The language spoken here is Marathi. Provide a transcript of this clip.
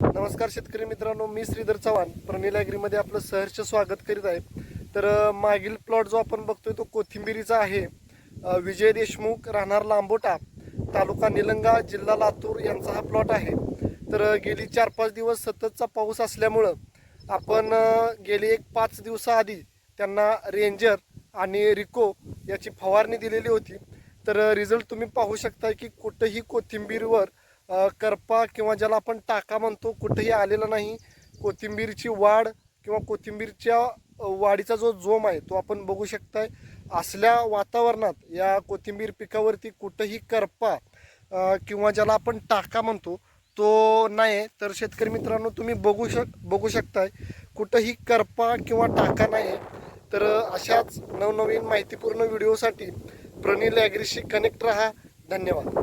नमस्कार शेतकरी मित्रांनो मी श्रीधर चव्हाण. प्रणिल ॲग्रीमध्ये आपलं सहर्ष स्वागत करीत आहे. तर मागील प्लॉट जो आपण बघतोय तो कोथिंबिरीचा आहे. विजय देशमुख राहणार लांबोटा तालुका निलंगा जिल्हा लातूर यांचा हा प्लॉट आहे. तर गेली चार पाच दिवस सततचा पाऊस असल्यामुळं आपण गेली एक पाच दिवसाआधी त्यांना रेंजर आणि रिको याची फवारणी दिलेली होती. तर रिझल्ट तुम्ही पाहू शकता की कुठंही कोथिंबीरवर करपा किंवा ज्याला आपण टाका म्हणतो कुठेही आलेला नाही. कोथिंबीरची वाढ किंवा कोथिंबीरच्या वाढीचा जो जोम आहे तो आपण बघू शकताय. असल्या वातावरणात या कोथिंबीर पिकावरती कुठंही करपा किंवा ज्याला आपण टाका म्हणतो तो नाही आहे. तर शेतकरी मित्रांनो तुम्ही बघू शक बघू शकताय. कुठंही करपा किंवा टाका नाही आहे. तर अशाच नवनवीन माहितीपूर्ण व्हिडिओसाठी प्रणिल ॲग्रीशी कनेक्ट रहा. धन्यवाद.